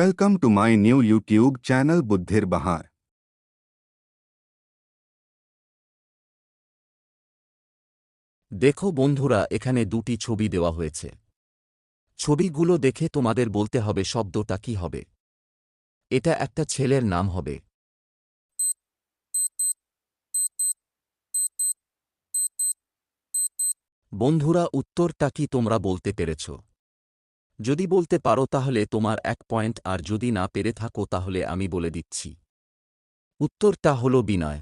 Welcome to my new YouTube channel, Buddhir Bahar. দেখো বন্ধুরা, এখানে দুটি ছবি দেওয়া হয়েছে। ছবিগুলো দেখে তোমাদের বলতে হবে শব্দটা কি হবে। এটা একটা ছেলের নাম হবে। বন্ধুরা, উত্তরটা কি তোমরা বলতে পেরেছ? যদি বলতে পারো তাহলে তোমার এক পয়েন্ট, আর যদি না পেরে থাকো তাহলে আমি বলে দিচ্ছি। উত্তরটা হল বিনয়।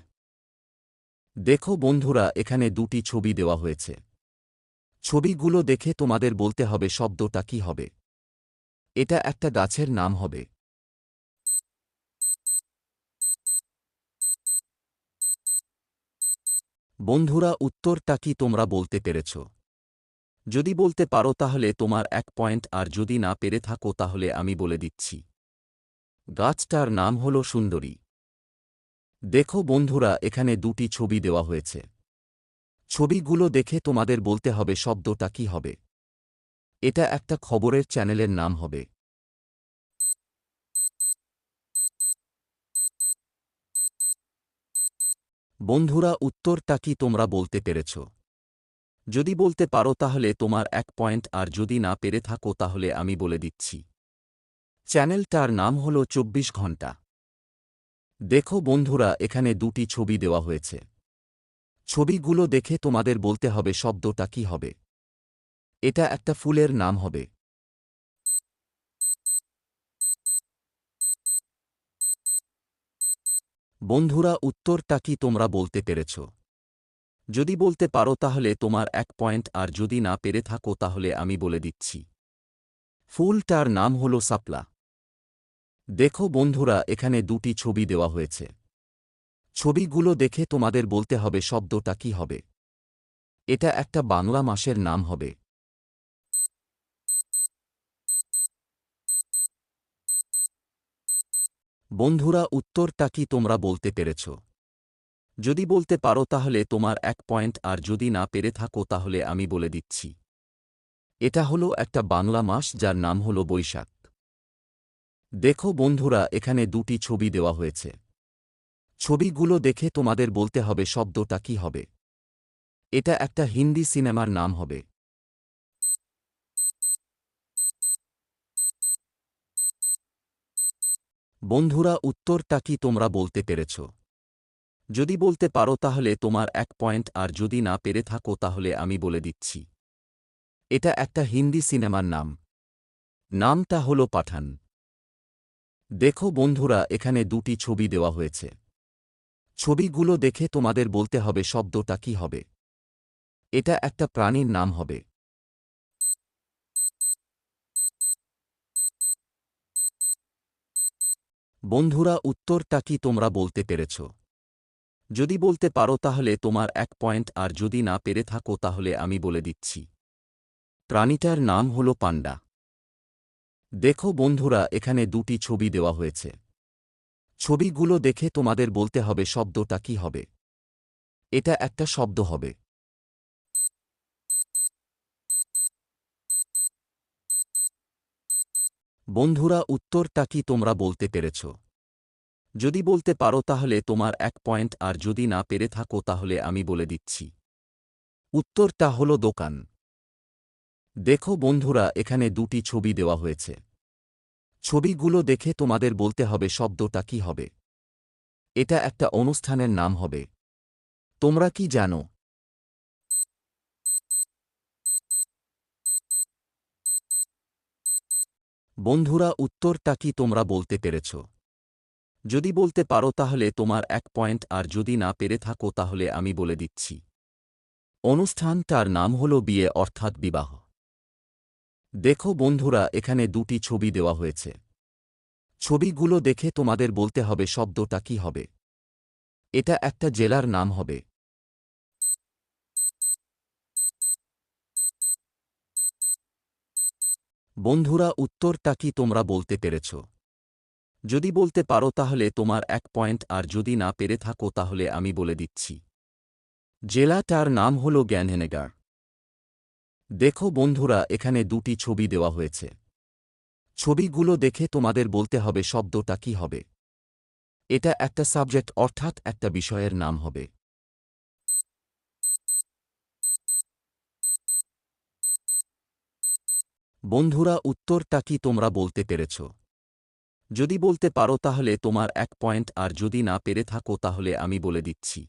দেখো বন্ধুরা, এখানে দুটি ছবি দেওয়া হয়েছে। ছবিগুলো দেখে তোমাদের বলতে হবে শব্দটা কি হবে। এটা একটা গাছের নাম হবে। বন্ধুরা, উত্তরটা কি তোমরা বলতে পেরেছ? যদি বলতে পারো তাহলে তোমার এক পয়েন্ট, আর যদি না পেরে থাকো তাহলে আমি বলে দিচ্ছি। গাছটার নাম হল সুন্দরী। দেখো বন্ধুরা, এখানে দুটি ছবি দেওয়া হয়েছে। ছবিগুলো দেখে তোমাদের বলতে হবে শব্দটা কি হবে। এটা একটা খবরের চ্যানেলের নাম হবে। বন্ধুরা, উত্তরটা কি তোমরা বলতে পেরেছ? যদি বলতে পারো তাহলে তোমার এক পয়েন্ট, আর যদি না পেরে থাকো তাহলে আমি বলে দিচ্ছি। চ্যানেলটার নাম হল চব্বিশ ঘণ্টা দেখো বন্ধুরা, এখানে দুটি ছবি দেওয়া হয়েছে। ছবিগুলো দেখে তোমাদের বলতে হবে শব্দটা কি হবে। এটা একটা ফুলের নাম হবে। বন্ধুরা, উত্তরটা কি তোমরা বলতে পেরেছ? যদি বলতে পারো তাহলে তোমার এক পয়েন্ট, আর যদি না পেরে থাকো তাহলে আমি বলে দিচ্ছি। ফুলটার নাম হল সাপলা। দেখো বন্ধুরা, এখানে দুটি ছবি দেওয়া হয়েছে। ছবিগুলো দেখে তোমাদের বলতে হবে শব্দটা কি হবে। এটা একটা বাংলা মাসের নাম হবে। বন্ধুরা, উত্তরটা কি তোমরা বলতে পেরেছ? যদি বলতে পারো তাহলে তোমার এক পয়েন্ট, আর যদি না পেরে থাকো তাহলে আমি বলে দিচ্ছি। এটা হলো একটা বাংলা মাস, যার নাম হল বৈশাখ। দেখো বন্ধুরা, এখানে দুটি ছবি দেওয়া হয়েছে। ছবিগুলো দেখে তোমাদের বলতে হবে শব্দটা কি হবে। এটা একটা হিন্দি সিনেমার নাম হবে। বন্ধুরা, উত্তরটা কি তোমরা বলতে পেরেছ? যদি বলতে পারো তাহলে তোমার এক পয়েন্ট, আর যদি না পেরে থাকো তাহলে আমি বলে দিচ্ছি। এটা একটা হিন্দি সিনেমার নাম। নামটা হল পাঠান। দেখো বন্ধুরা, এখানে দুটি ছবি দেওয়া হয়েছে। ছবিগুলো দেখে তোমাদের বলতে হবে শব্দটা কি হবে। এটা একটা প্রাণীর নাম হবে। বন্ধুরা, উত্তরটা কি তোমরা বলতে পেরেছ? যদি বলতে পারো তাহলে তোমার এক পয়েন্ট, আর যদি না পেরে থাকো তাহলে আমি বলে দিচ্ছি। প্রাণীটার নাম হল পান্ডা। দেখো বন্ধুরা, এখানে দুটি ছবি দেওয়া হয়েছে। ছবিগুলো দেখে তোমাদের বলতে হবে শব্দটা কি হবে। এটা একটা শব্দ হবে। বন্ধুরা, উত্তরটা কি তোমরা বলতে পেরেছ? যদি বলতে পারো তাহলে তোমার এক পয়েন্ট, আর যদি না পেরে থাকো তাহলে আমি বলে দিচ্ছি। উত্তরটা হল দোকান। দেখো বন্ধুরা, এখানে দুটি ছবি দেওয়া হয়েছে। ছবিগুলো দেখে তোমাদের বলতে হবে শব্দটা কি হবে। এটা একটা অনুষ্ঠানের নাম হবে। তোমরা কি জানো? বন্ধুরা, উত্তরটা কি তোমরা বলতে পেরেছ? যদি বলতে পারো তাহলে তোমার এক পয়েন্ট, আর যদি না পেরে থাকো তাহলে আমি বলে দিচ্ছি। অনুষ্ঠানটার নাম হল বিয়ে, অর্থাৎ বিবাহ। দেখো বন্ধুরা, এখানে দুটি ছবি দেওয়া হয়েছে। ছবিগুলো দেখে তোমাদের বলতে হবে শব্দটা কি হবে। এটা একটা জেলার নাম হবে। বন্ধুরা, উত্তরটা কি তোমরা বলতে পেরেছ? যদি বলতে পারো তাহলে তোমার এক পয়েন্ট, আর যদি না পেরে থাকো তাহলে আমি বলে দিচ্ছি। জেলাটার নাম হল জ্ঞানহেনেগার দেখো বন্ধুরা, এখানে দুটি ছবি দেওয়া হয়েছে। ছবিগুলো দেখে তোমাদের বলতে হবে শব্দটা কি হবে। এটা একটা সাবজেক্ট, অর্থাৎ একটা বিষয়ের নাম হবে। বন্ধুরা, উত্তরটা কি তোমরা বলতে পেরেছ? যদি বলতে পারো তাহলে তোমার এক পয়েন্ট, আর যদি না পেরে থাকো তাহলে আমি বলে দিচ্ছি।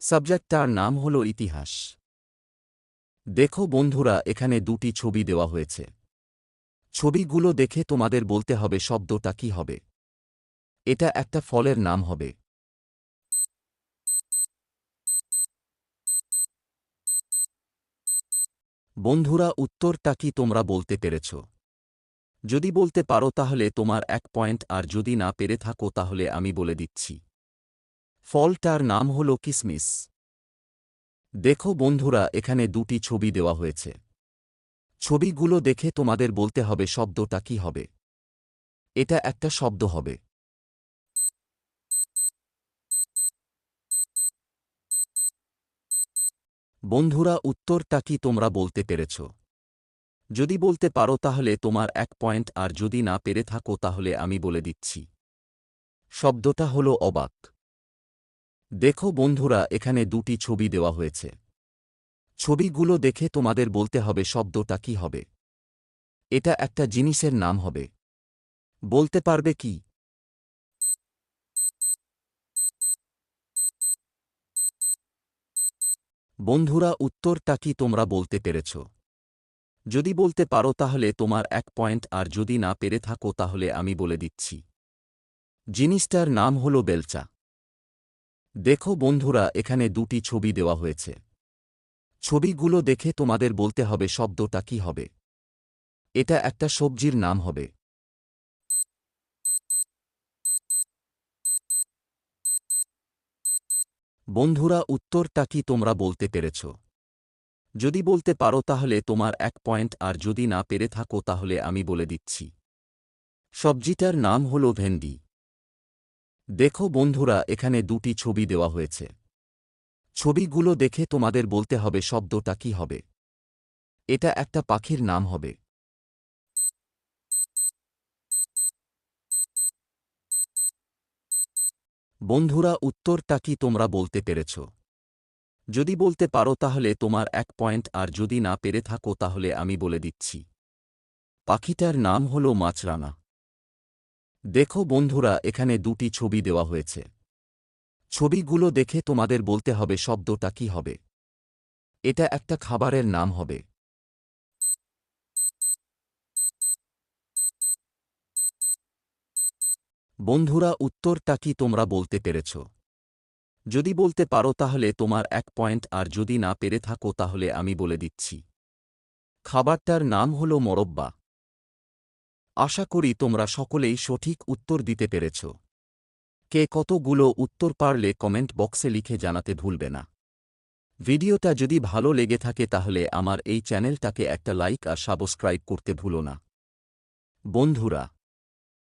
সাবজেক্টটার নাম হল ইতিহাস। দেখো বন্ধুরা, এখানে দুটি ছবি দেওয়া হয়েছে। ছবিগুলো দেখে তোমাদের বলতে হবে শব্দটা কি হবে। এটা একটা ফলের নাম হবে। বন্ধুরা, উত্তরটা কি তোমরা বলতে পেরেছ? যদি বলতে পারো তাহলে তোমার এক পয়েন্ট, আর যদি না পেরে থাকো তাহলে আমি বলে দিচ্ছি। ফলটার নাম হল কিসমিস। দেখো বন্ধুরা, এখানে দুটি ছবি দেওয়া হয়েছে। ছবিগুলো দেখে তোমাদের বলতে হবে শব্দটা কি হবে। এটা একটা শব্দ হবে। বন্ধুরা, উত্তরটা কি তোমরা বলতে পেরেছ? যদি বলতে পারো তাহলে তোমার এক পয়েন্ট, আর যদি না পেরে থাকো তাহলে আমি বলে দিচ্ছি। শব্দটা হল অবাক। দেখো বন্ধুরা, এখানে দুটি ছবি দেওয়া হয়েছে। ছবিগুলো দেখে তোমাদের বলতে হবে শব্দটা কি হবে। এটা একটা জিনিসের নাম হবে। বলতে পারবে কি? বন্ধুরা, উত্তরটা কি তোমরা বলতে পেরেছ? যদি বলতে পারো তাহলে তোমার এক পয়েন্ট, আর যদি না পেরে থাকো তাহলে আমি বলে দিচ্ছি। জিনিসটার নাম হল বেলচা। দেখো বন্ধুরা, এখানে দুটি ছবি দেওয়া হয়েছে। ছবিগুলো দেখে তোমাদের বলতে হবে শব্দটা কি হবে। এটা একটা সবজির নাম হবে। বন্ধুরা, উত্তরটা কি তোমরা বলতে পেরেছ? যদি বলতে পারো তাহলে তোমার এক পয়েন্ট, আর যদি না পেরে থাকো তাহলে আমি বলে দিচ্ছি। সবজিটার নাম হল ভেন্ডি। দেখো বন্ধুরা, এখানে দুটি ছবি দেওয়া হয়েছে। ছবিগুলো দেখে তোমাদের বলতে হবে শব্দটা কি হবে। এটা একটা পাখির নাম হবে। বন্ধুরা, উত্তরটা কি তোমরা বলতে পেরেছ? যদি বলতে পারো তাহলে তোমার এক পয়েন্ট, আর যদি না পেরে থাকো তাহলে আমি বলে দিচ্ছি। পাখিটার নাম হল মাছরানা দেখো বন্ধুরা, এখানে দুটি ছবি দেওয়া হয়েছে। ছবিগুলো দেখে তোমাদের বলতে হবে শব্দটা কি হবে। এটা একটা খাবারের নাম হবে। বন্ধুরা, উত্তরটা কি তোমরা বলতে পেরেছ? যদি বলতে পারো তাহলে তোমার এক পয়েন্ট, আর যদি না পেরে থাকো তাহলে আমি বলে দিচ্ছি। খাবারটার নাম হল মরব্বা। আশা করি তোমরা সকলেই সঠিক উত্তর দিতে পেরেছ। কে কতগুলো উত্তর পারলে কমেন্ট বক্সে লিখে জানাতে ভুলবে না। ভিডিওটা যদি ভালো লেগে থাকে তাহলে আমার এই চ্যানেলটাকে একটা লাইক আর সাবস্ক্রাইব করতে ভুলো না। বন্ধুরা